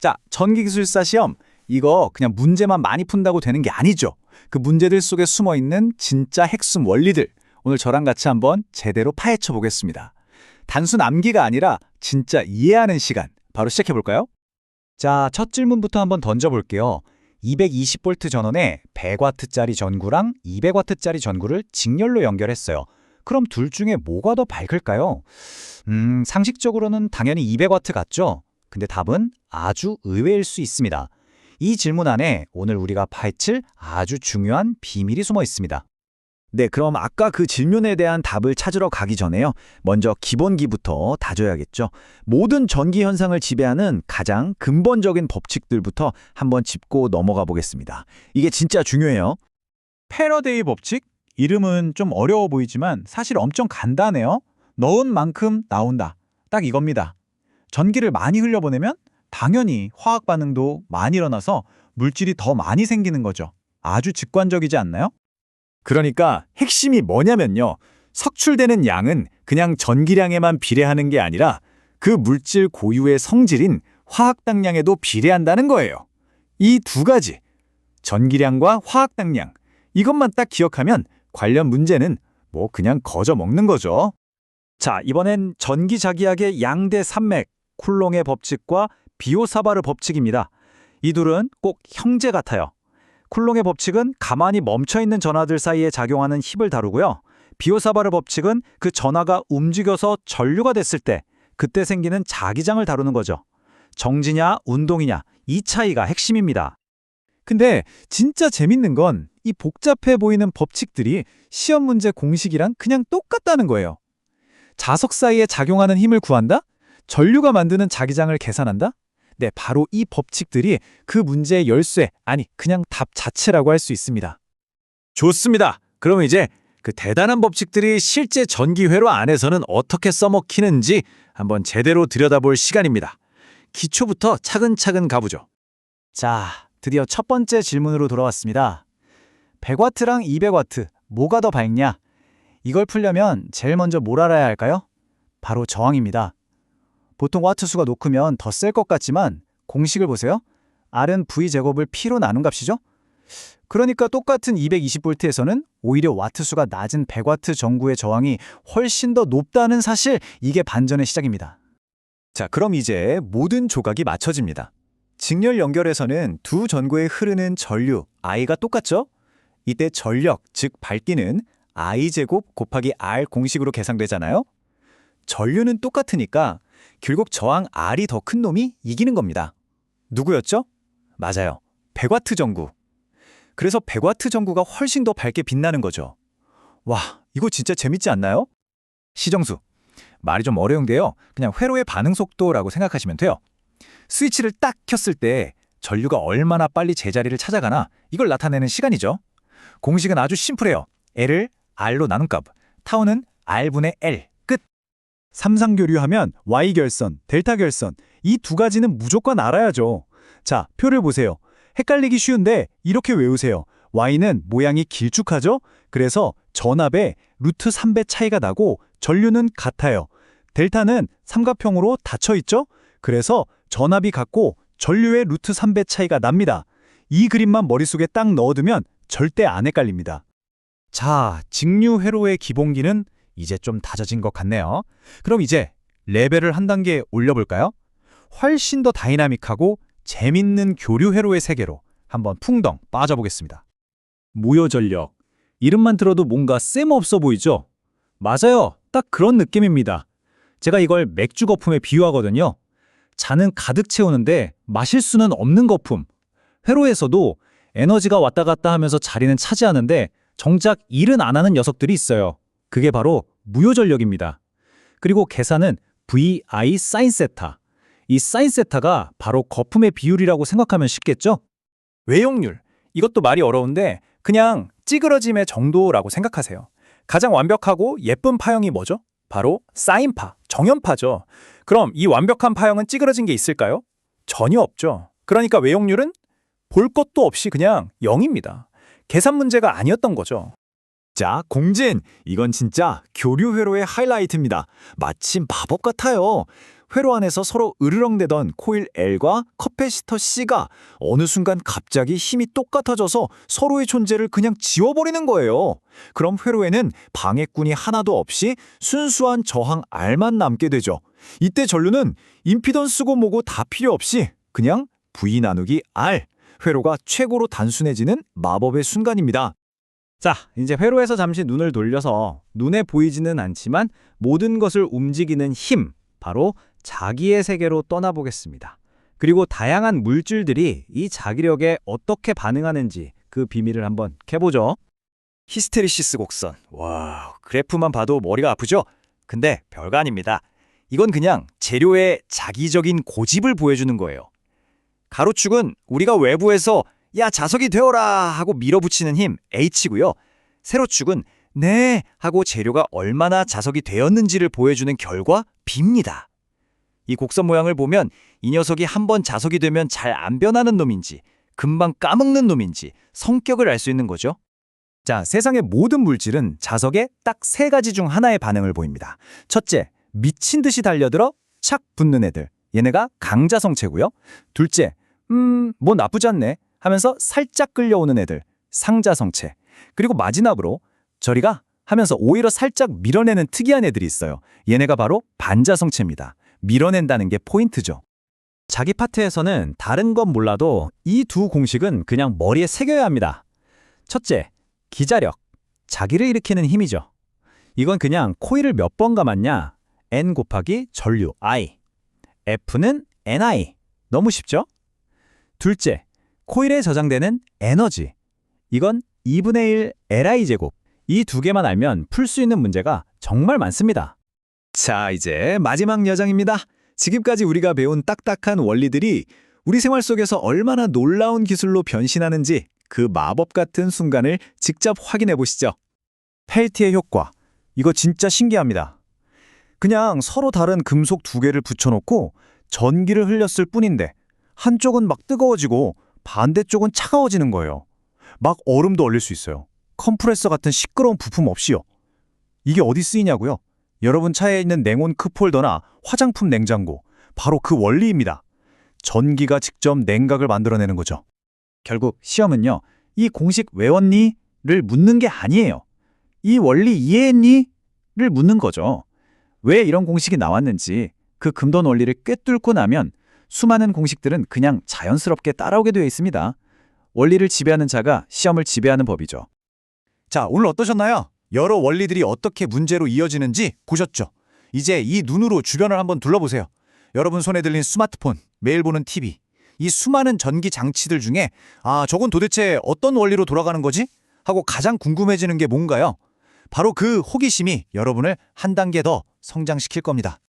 자, 전기기술사 시험. 이거 그냥 문제만 많이 푼다고 되는 게 아니죠. 그 문제들 속에 숨어 있는 진짜 핵심 원리들. 오늘 저랑 같이 한번 제대로 파헤쳐 보겠습니다. 단순 암기가 아니라 진짜 이해하는 시간. 바로 시작해 볼까요? 자, 첫 질문부터 한번 던져 볼게요. 220V 전원에 100W짜리 전구랑 200W짜리 전구를 직렬로 연결했어요. 그럼 둘 중에 뭐가 더 밝을까요? 음, 상식적으로는 당연히 200W 같죠? 근데 답은 아주 의외일 수 있습니다. 이 질문 안에 오늘 우리가 파헤칠 아주 중요한 비밀이 숨어 있습니다. 네, 그럼 아까 그 질문에 대한 답을 찾으러 가기 전에요. 먼저 기본기부터 다져야겠죠. 모든 전기 현상을 지배하는 가장 근본적인 법칙들부터 한번 짚고 넘어가 보겠습니다. 이게 진짜 중요해요. 패러데이 법칙? 이름은 좀 어려워 보이지만 사실 엄청 간단해요. 넣은 만큼 나온다. 딱 이겁니다. 전기를 많이 흘려보내면 당연히 화학 반응도 많이 일어나서 물질이 더 많이 생기는 거죠. 아주 직관적이지 않나요? 그러니까 핵심이 뭐냐면요. 석출되는 양은 그냥 전기량에만 비례하는 게 아니라 그 물질 고유의 성질인 화학당량에도 비례한다는 거예요. 이 두 가지, 전기량과 화학당량, 이것만 딱 기억하면 관련 문제는 뭐 그냥 거저 먹는 거죠. 자, 이번엔 전기자기약의 양대 산맥, 쿨롱의 법칙과 비오사바르 법칙입니다. 이 둘은 꼭 형제 같아요. 쿨롱의 법칙은 가만히 멈춰있는 전하들 사이에 작용하는 힘을 다루고요. 비오사바르 법칙은 그 전하가 움직여서 전류가 됐을 때 그때 생기는 자기장을 다루는 거죠. 정지냐 운동이냐 이 차이가 핵심입니다. 근데 진짜 재밌는 건 이 복잡해 보이는 법칙들이 시험 문제 공식이랑 그냥 똑같다는 거예요. 자석 사이에 작용하는 힘을 구한다? 전류가 만드는 자기장을 계산한다? 네, 바로 이 법칙들이 그 문제의 열쇠, 아니 그냥 답 자체라고 할 수 있습니다. 좋습니다. 그럼 이제 그 대단한 법칙들이 실제 전기 회로 안에서는 어떻게 써먹히는지 한번 제대로 들여다볼 시간입니다. 기초부터 차근차근 가보죠. 자, 드디어 첫 번째 질문으로 돌아왔습니다. 100W랑 200W, 뭐가 더 밝냐? 이걸 풀려면 제일 먼저 뭘 알아야 할까요? 바로 저항입니다. 보통 와트 수가 높으면 더 셀 것 같지만 공식을 보세요. R은 V 제곱을 P로 나눈 값이죠? 그러니까 똑같은 220V에서는 오히려 와트 수가 낮은 100W 전구의 저항이 훨씬 더 높다는 사실, 이게 반전의 시작입니다. 자, 그럼 이제 모든 조각이 맞춰집니다. 직렬 연결에서는 두 전구에 흐르는 전류, I가 똑같죠? 이때 전력, 즉 밝기는 I제곱 곱하기 R 공식으로 계산되잖아요? 전류는 똑같으니까 결국 저항 R이 더 큰 놈이 이기는 겁니다. 누구였죠? 맞아요. 100와트 전구. 그래서 100와트 전구가 훨씬 더 밝게 빛나는 거죠. 와, 이거 진짜 재밌지 않나요? 시정수. 말이 좀 어려운데요. 그냥 회로의 반응 속도라고 생각하시면 돼요. 스위치를 딱 켰을 때 전류가 얼마나 빨리 제자리를 찾아가나 이걸 나타내는 시간이죠. 공식은 아주 심플해요. L을 R로 나눈 값. 타우는 R분의 L. 끝. 삼상교류하면 Y 결선, 델타 결선 이 두 가지는 무조건 알아야죠. 자, 표를 보세요. 헷갈리기 쉬운데 이렇게 외우세요. Y는 모양이 길쭉하죠? 그래서 전압에 루트 3배 차이가 나고 전류는 같아요. 델타는 삼각형으로 닫혀 있죠? 그래서 전압이 같고 전류의 루트 3배 차이가 납니다. 이 그림만 머릿속에 딱 넣어두면 절대 안 헷갈립니다. 자, 직류 회로의 기본기는 이제 좀 다져진 것 같네요. 그럼 이제 레벨을 한 단계 올려볼까요? 훨씬 더 다이나믹하고 재밌는 교류 회로의 세계로 한번 풍덩 빠져보겠습니다. 무효 전력. 이름만 들어도 뭔가 쓸모없어 보이죠? 맞아요. 딱 그런 느낌입니다. 제가 이걸 맥주 거품에 비유하거든요. 잔은 가득 채우는데 마실 수는 없는 거품. 회로에서도 에너지가 왔다 갔다 하면서 자리는 차지하는데 정작 일은 안 하는 녀석들이 있어요. 그게 바로 무효전력입니다. 그리고 계산은 VI 사인 세타. 이 사인 세타가 바로 거품의 비율이라고 생각하면 쉽겠죠? 외용률. 이것도 말이 어려운데 그냥 찌그러짐의 정도라고 생각하세요. 가장 완벽하고 예쁜 파형이 뭐죠? 바로 사인파, 정연파죠. 그럼 이 완벽한 파형은 찌그러진 게 있을까요? 전혀 없죠. 그러니까 외용률은 볼 것도 없이 그냥 0입니다. 계산 문제가 아니었던 거죠. 자, 공진! 이건 진짜 교류 회로의 하이라이트입니다. 마침 마법 같아요. 회로 안에서 서로 으르렁대던 코일 L과 커패시터 C가 어느 순간 갑자기 힘이 똑같아져서 서로의 존재를 그냥 지워버리는 거예요. 그럼 회로에는 방해꾼이 하나도 없이 순수한 저항 R만 남게 되죠. 이때 전류는 임피던스고 뭐고 다 필요 없이 그냥 V 나누기 R, 회로가 최고로 단순해지는 마법의 순간입니다. 자, 이제 회로에서 잠시 눈을 돌려서 눈에 보이지는 않지만 모든 것을 움직이는 힘, 바로 자기의 세계로 떠나보겠습니다. 그리고 다양한 물질들이 이 자기력에 어떻게 반응하는지 그 비밀을 한번 캐보죠. 히스테리시스 곡선. 와, 그래프만 봐도 머리가 아프죠? 근데 별거 아닙니다. 이건 그냥 재료의 자기적인 고집을 보여주는 거예요. 가로축은 우리가 외부에서 야 자석이 되어라 하고 밀어붙이는 힘 H고요. 세로 축은 네 하고 재료가 얼마나 자석이 되었는지를 보여주는 결과 B입니다. 이 곡선 모양을 보면 이 녀석이 한 번 자석이 되면 잘 안 변하는 놈인지 금방 까먹는 놈인지 성격을 알 수 있는 거죠. 자, 세상의 모든 물질은 자석에 딱세 가지 중 하나의 반응을 보입니다. 첫째, 미친 듯이 달려들어 착 붙는 애들. 얘네가 강자성체고요. 둘째, 음, 뭐 나쁘지 않네 하면서 살짝 끌려오는 애들. 상자 성체. 그리고 마지막으로 저리가 하면서 오히려 살짝 밀어내는 특이한 애들이 있어요. 얘네가 바로 반자성체입니다. 밀어낸다는 게 포인트죠. 자기 파트에서는 다른 건 몰라도 이 두 공식은 그냥 머리에 새겨야 합니다. 첫째, 기자력. 자기를 일으키는 힘이죠. 이건 그냥 코일을 몇 번 감았냐? N 곱하기 전류 I. F는 NI. 너무 쉽죠? 둘째, 코일에 저장되는 에너지. 이건 2분의 1 LI 제곱. 이 두 개만 알면 풀 수 있는 문제가 정말 많습니다. 자, 이제 마지막 여정입니다. 지금까지 우리가 배운 딱딱한 원리들이 우리 생활 속에서 얼마나 놀라운 기술로 변신하는지 그 마법 같은 순간을 직접 확인해 보시죠. 펠티의 효과. 이거 진짜 신기합니다. 그냥 서로 다른 금속 두 개를 붙여놓고 전기를 흘렸을 뿐인데 한쪽은 막 뜨거워지고 반대쪽은 차가워지는 거예요. 막 얼음도 얼릴 수 있어요. 컴프레서 같은 시끄러운 부품 없이요. 이게 어디 쓰이냐고요? 여러분 차에 있는 냉온 컵홀더나 화장품 냉장고, 바로 그 원리입니다. 전기가 직접 냉각을 만들어내는 거죠. 결국 시험은요, 이 공식 외웠니? 를 묻는 게 아니에요. 이 원리 이해했니? 를 묻는 거죠. 왜 이런 공식이 나왔는지 그 금돈 원리를 꿰뚫고 나면 수많은 공식들은 그냥 자연스럽게 따라오게 되어 있습니다. 원리를 지배하는 자가 시험을 지배하는 법이죠. 자, 오늘 어떠셨나요? 여러 원리들이 어떻게 문제로 이어지는지 보셨죠? 이제 이 눈으로 주변을 한번 둘러보세요. 여러분 손에 들린 스마트폰, 매일 보는 TV, 이 수많은 전기 장치들 중에 아, 저건 도대체 어떤 원리로 돌아가는 거지? 하고 가장 궁금해지는 게 뭔가요? 바로 그 호기심이 여러분을 한 단계 더 성장시킬 겁니다.